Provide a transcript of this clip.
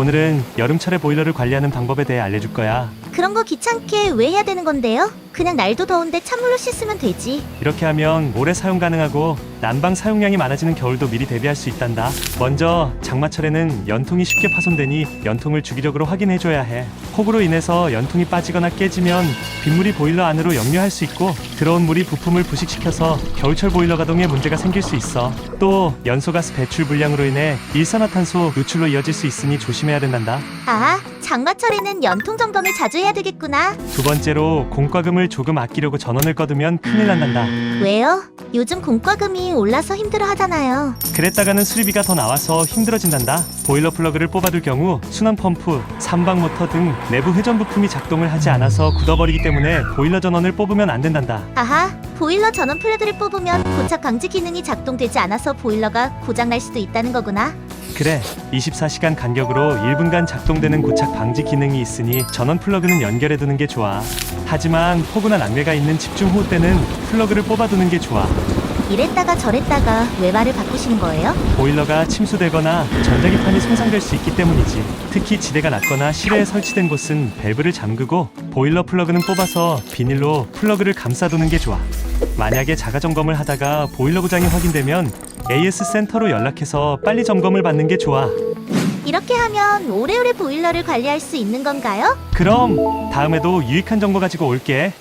오늘은 여름철에 보일러를 관리하는 방법에 대해 알려줄 거야. 그런 거 귀찮게 왜 해야 되는 건데요? 그냥 날도 더운데 찬물로 씻으면 되지. 이렇게 하면 오래 사용 가능하고 난방 사용량이 많아지는 겨울도 미리 대비할 수 있단다. 먼저 장마철에는 연통이 쉽게 파손되니 연통을 주기적으로 확인해줘야 해. 폭우로 인해서 연통이 빠지거나 깨지면 빗물이 보일러 안으로 역류할 수 있고 들어온 물이 부품을 부식시켜서 겨울철 보일러 가동에 문제가 생길 수 있어. 또 연소가스 배출 불량으로 인해 일산화탄소 누출로 이어질 수 있으니 조심해야 된단다. 아, 장마철에는 연통 점검을 자주 해야 되겠구나. 두 번째로 공과금을 조금 아끼려고 전원을 꺼두면 큰일 난단다. 왜요? 요즘 공과금이 올라서 힘들어 하잖아요. 그랬다가는 수리비가 더 나와서 힘들어진단다. 보일러 플러그를 뽑아둘 경우 순환 펌프, 삼방 모터 등 내부 회전 부품이 작동을 하지 않아서 굳어버리기 때문에 보일러 전원을 뽑으면 안 된단다. 아하, 보일러 전원 플러그를 뽑으면 고착 방지 기능이 작동되지 않아서 보일러가 고장 날 수도 있다는 거구나. 그래, 24시간 간격으로 1분간 작동되는 고착 방지 기능이 있으니 전원 플러그는 연결해두는 게 좋아. 하지만 폭우나 난매가 있는 집중호우 때는 플러그를 뽑아두는 게 좋아. 이랬다가 저랬다가 외발을 바꾸시는 거예요? 보일러가 침수되거나 전자기판이 손상될 수 있기 때문이지. 특히 지대가 낮거나 실외에 설치된 곳은 밸브를 잠그고 보일러 플러그는 뽑아서 비닐로 플러그를 감싸두는 게 좋아. 만약에 자가 점검을 하다가 보일러 고장이 확인되면 AS 센터로 연락해서 빨리 점검을 받는 게 좋아. 이렇게 하면 오래오래 보일러를 관리할 수 있는 건가요? 그럼 다음에도 유익한 정보 가지고 올게.